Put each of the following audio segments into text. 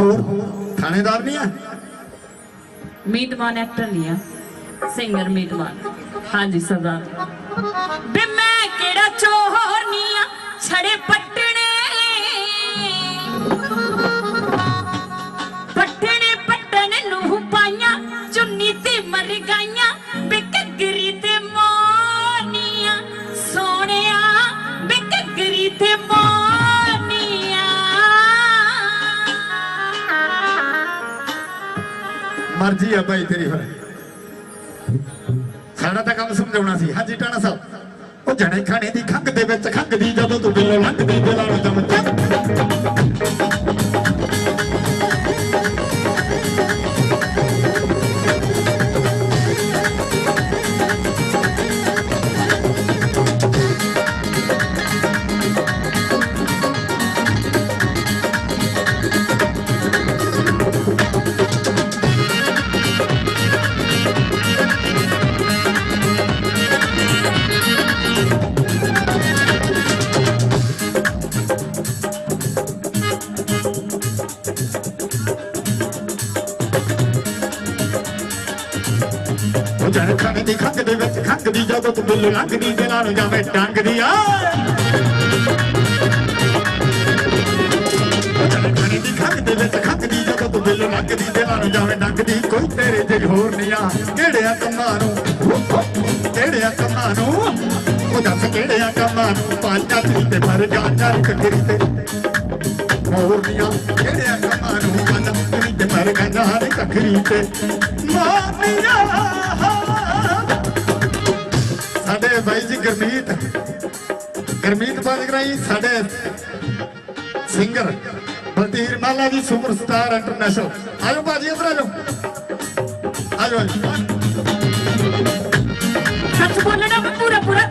ਹੋਰ ਥਾਣੇਦਾਰ ਨਹੀਂ ਆ? ਮੀਤਮਾਨ ਐਕਟਰ ਨਹੀਂ ਆ। ਸਿੰਗਰ ਮੀਤਮਾਨ ਹਾਂਜੀ, ਸਰਦਾਰ। ਬੇ ਮੈਂ ਕਿਹੜਾ ਚੋਹਰ ਨਹੀਂ ਆ? ਛੜੇ ਪੱਟਣੇ ਮੋਨੀਆਂ ਮਰਜ਼ੀ ਆ ਭਾਈ ਤੇਰੀ ਫਿਰ ਸਾਡਾ ਤਾਂ ਕੰਮ ਸਮਝਾਉਣਾ ਸੀ। ਹਾਂਜੀ, ਟਾਣਾ ਸਾਹਿਬ। ਉਹ ਜਣੇ ਖਾਣੇ ਦੀ ਖੰਗ ਦੇ ਵਿੱਚ ਖੰਗਦੀ ਜਦੋਂ ਤੂੰ ਬਿੱਲੋ ਲੰਘਦੀ, ਦਿਲਾਂ ਨੂੰ ਦਮ ਚੱਕ। ਦੇ ਜਦੋਂ ਤੂੰ ਬਿੱਲੋ ਲੰਘਦੀ ਦਿਲਾਂ ਨੂੰ ਜਾਵੇਂ ਟੰਗਦੀ ਆ ਉਹ ਦੀ ਖੰਗ ਦੇ ਵਿੱਚ ਖੰਗਦੀ ਜਦੋਂ ਤੂੰ ਬਿੱਲੋ ਲੰਘਦੀ ਦਿਲਾਂ ਨੂੰ ਜਾਵੇਂ ਟੰਗਦੀ। ਕੋਈ ਤੇਰੇ ਜਿਹੀ ਹੋਰ ਨਹੀਂ ਆ ਕਿਹੜਿਆਂ ਕੰਮਾਂ ਨੂੰ? ਕਿਹੜਿਆਂ ਕੰਮਾਂ ਨੂੰ? ਉਹ ਦੱਸ ਕਿਹੜਿਆਂ ਕੰਮਾਂ ਨੂੰ? ਪੰਜਾਂ ਤਰੀ ਤੇ ਮਰ ਜਾਣਾ ਕੱਕਰੀ ਤੇ। ਮੋਰਨੀਆਂ ਕਿਹੜਿਆਂ ਕੰਮਾਂ ਨੂੰ? ਪੰਜਾਂ ਤਰੀ ਤੇ ਮਰ ਜਾਣਾ ਕੱਕਰੀ ਤੇ। ਮੋਰਨੀਆਂ ਗਰਮੀਤ। ਗਰਮੀਤ ਬਾਜਗਰਾਈ ਸਾਡੇ ਸਿੰਗਰ ਬਲਤੀਰ ਮਾਲਾ ਜੀ ਸੁਪਰਸਟਾਰ ਇੰਟਰਨੈਸ਼ਨਲ ਆਜੋ ਭਾਜੀ, ਇੱਧਰ ਆਜੋ। ਆਜੋ ਆਜੋ। ਸੱਚ ਬੋਲਣਾ, ਪੂਰਾ ਪੂਰਾ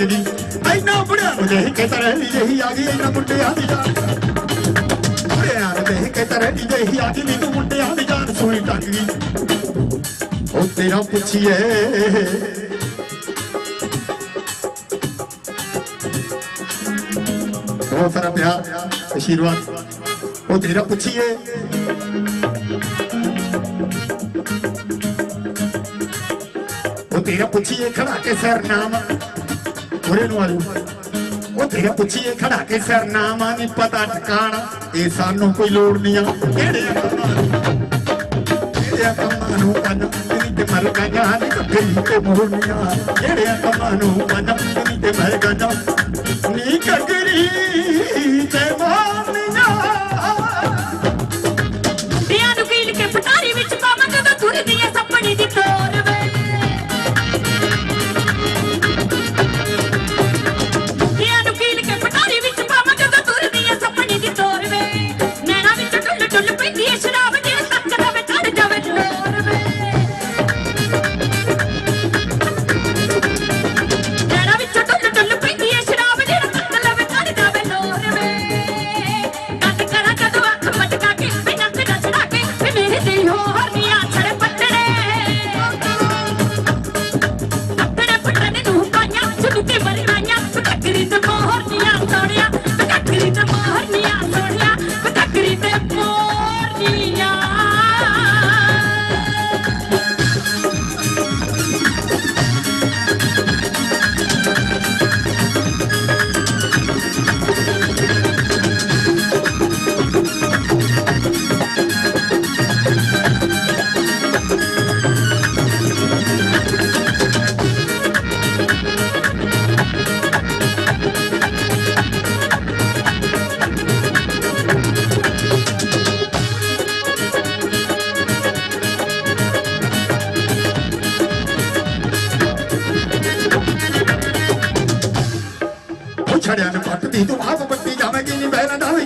ਗਈ ਐਨਾ ਬੁੜਿਆ ਨੂੰ ਦੇਖ ਕੇ ਤਰ੍ਹਾਂ ਜਿਹੀ ਆ ਗਈ ਐਨਾ ਮੁੰਡਿਆਂ ਦੀ ਜਾਨ। ਬੁੜਿਆ ਨੂੰ ਦੇਖ ਕੇ ਤਰ੍ਹਾਂ ਜਿਹੀ ਆ ਗਈ ਨੀ ਤੂੰ ਮੁੰਡਿਆਂ ਦੀ ਜਾਨ ਸੋਈ ਟੰਗ ਗਈ। ਉਹ ਤੇਰਾ ਪੁੱਛੀਏ। ਬਹੁਤ ਸਾਰਾ ਪਿਆਰ ਆਸ਼ੀਰਵਾਦ। ਉਹ ਤੇਰਾ ਪੁੱਛੀਏ। ਉਹ ਤੇਰਾ ਪੁੱਛੀਏ ਖੜਾ ਕੇ ਸਰਨਾਮਾ ਉਰੇ ਨੂੰ ਆਲੂ। ਉਹ ਤੇਰਾ ਪੁੱਛੀਏ ਖੜਾ ਕੇ ਸਰਨਾਮਾ ਨਹੀਂ ਪਤਾ ਟਿਕਾਣਾ ਇਹ ਸਾਨੂੰ ਕੋਈ ਲੋੜ ਨਹੀਂ ਆ। ਕਿਹੜੇ ਕੰਮਾਂ ਨੂੰ? ਕਿਹੜੇ ਕੰਮਾਂ ਨੂੰ? ਪੰਨ ਤੇ ਮਰ ਗਾਂ ਨਹੀਂ ਕੱਢੀ ਤੇ ਮੋਹਨੀਆਂ ਕਿਹੜੇ ਕੰਮਾਂ ਨੂੰ? ਪੰਨ ਤੇ ਮਰ ਗਾਂ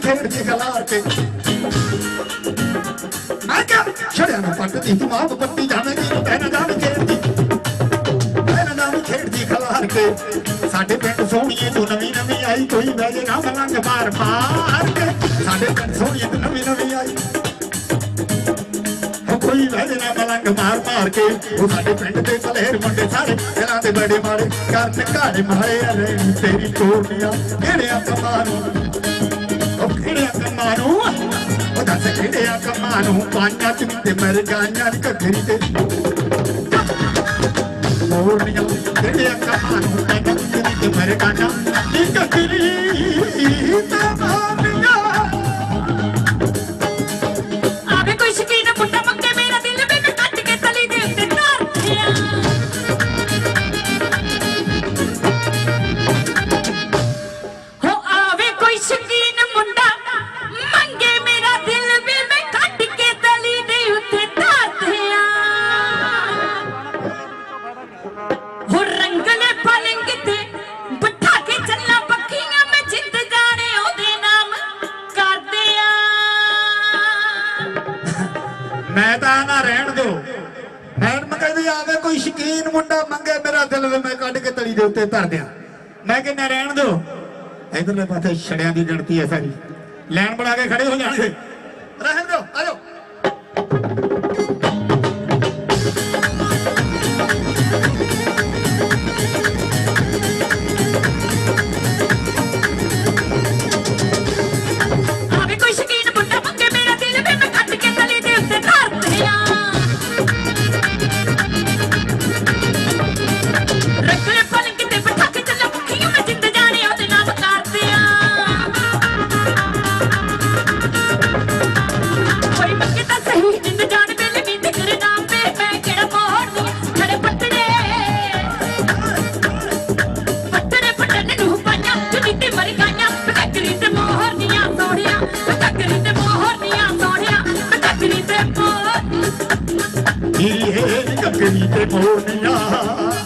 ਖੇਡਦੀ ਖਲਾਰ ਕੇ। ਮੈਂ ਕਿਹਾ, ਛੜਿਆ ਨਾ ਪੱਟਦੀ ਤੂੰ ਆਪ ਪੱਟੀ ਜਾਵੇਂਗੀ ਤੂੰ ਕਹਿਣਾ ਜਾਣ ਖੇਡਦੀ। ਕਹਿਣਾ ਜਾਣ ਖੇਡਦੀ ਖਲਾਰ ਕੇ। ਸਾਡੇ ਪਿੰਡ ਸੋਹਣੀਏ ਤੂੰ ਨਵੀਂ ਨਵੀਂ ਆਈ, ਕੋਈ ਵੈਜੇ ਨਾ ਮਲੰਗ ਮਾਰ ਮਾਰ ਕੇ। ਸਾਡੇ ਪਿੰਡ ਸੋਹਣੀਏ ਤੂੰ ਨਵੀਂ ਨਵੀਂ ਆਈ। ਉਹ ਕੋਈ ਵੈਜੇ ਨਾ ਮਾਰ ਮਾਰ ਕੇ। ਉਹ ਸਾਡੇ ਪਿੰਡ ਦੇ ਭਲੇਰ ਮੁੰਡੇ ਸਾਰੇ, ਇਹਨਾਂ ਦੇ ਬੜੇ ਮਾਰੇ ਕਰਨ ਘਾੜੇ ਮਾਰੇ ਅਰੇ ਤੇਰੀ ਕੋਰਨੀਆਂ ਕਿਹੜਿਆਂ ਕੰਮਾਂ ਉਹ ਕਿਹੜਿਆਂ ਕੰਮਾਂ ਉਹ ਦੱਸ ਕਿਹੜਿਆਂ ਕੰਮਾਂ ਨੂੰ? ਚ ਤੇ ਮਰ ਗਾਈਆਂ ਨੀ ਤੇ ਮੋਰਨੀਆਂ ਕਿਹੜਿਆਂ ਕੰਮਾਂ ਨੂੰ? ਚ ਤੇ ਮਰ ਗਾਈਆਂ ਨੀ ਤੇ ਮੋਰਨੀਆਂ ਮੈਂ ਤਾਂ ਨਾ ਰਹਿਣ ਦੋ ਮੈਡਮ ਕਹਿੰਦੀ ਆਵੇ ਕੋਈ ਸ਼ਕੀਨ ਮੁੰਡਾ ਮੰਗੇ ਮੇਰਾ ਦਿਲ ਵੀ ਮੈਂ ਕੱਢ ਕੇ ਤਲੀ ਦੇ ਉੱਤੇ ਧਰ ਦਿਆਂ। ਮੈਂ ਕਹਿੰਦਾ ਰਹਿਣ ਦਿਓ। ਇਧਰਲੇ ਪਾਸੇ ਛੜਿਆਂ ਦੀ ਗਿਣਤੀ ਹੈ ਸਾਰੀ। ਲੈਣ ਬਣਾ ਕੇ ਖੜੇ ਹੋ ਜਾਣਗੇ। ਮੋਹਰ ਇਹ ਤੇ ਮੋਰਨੀਆਂ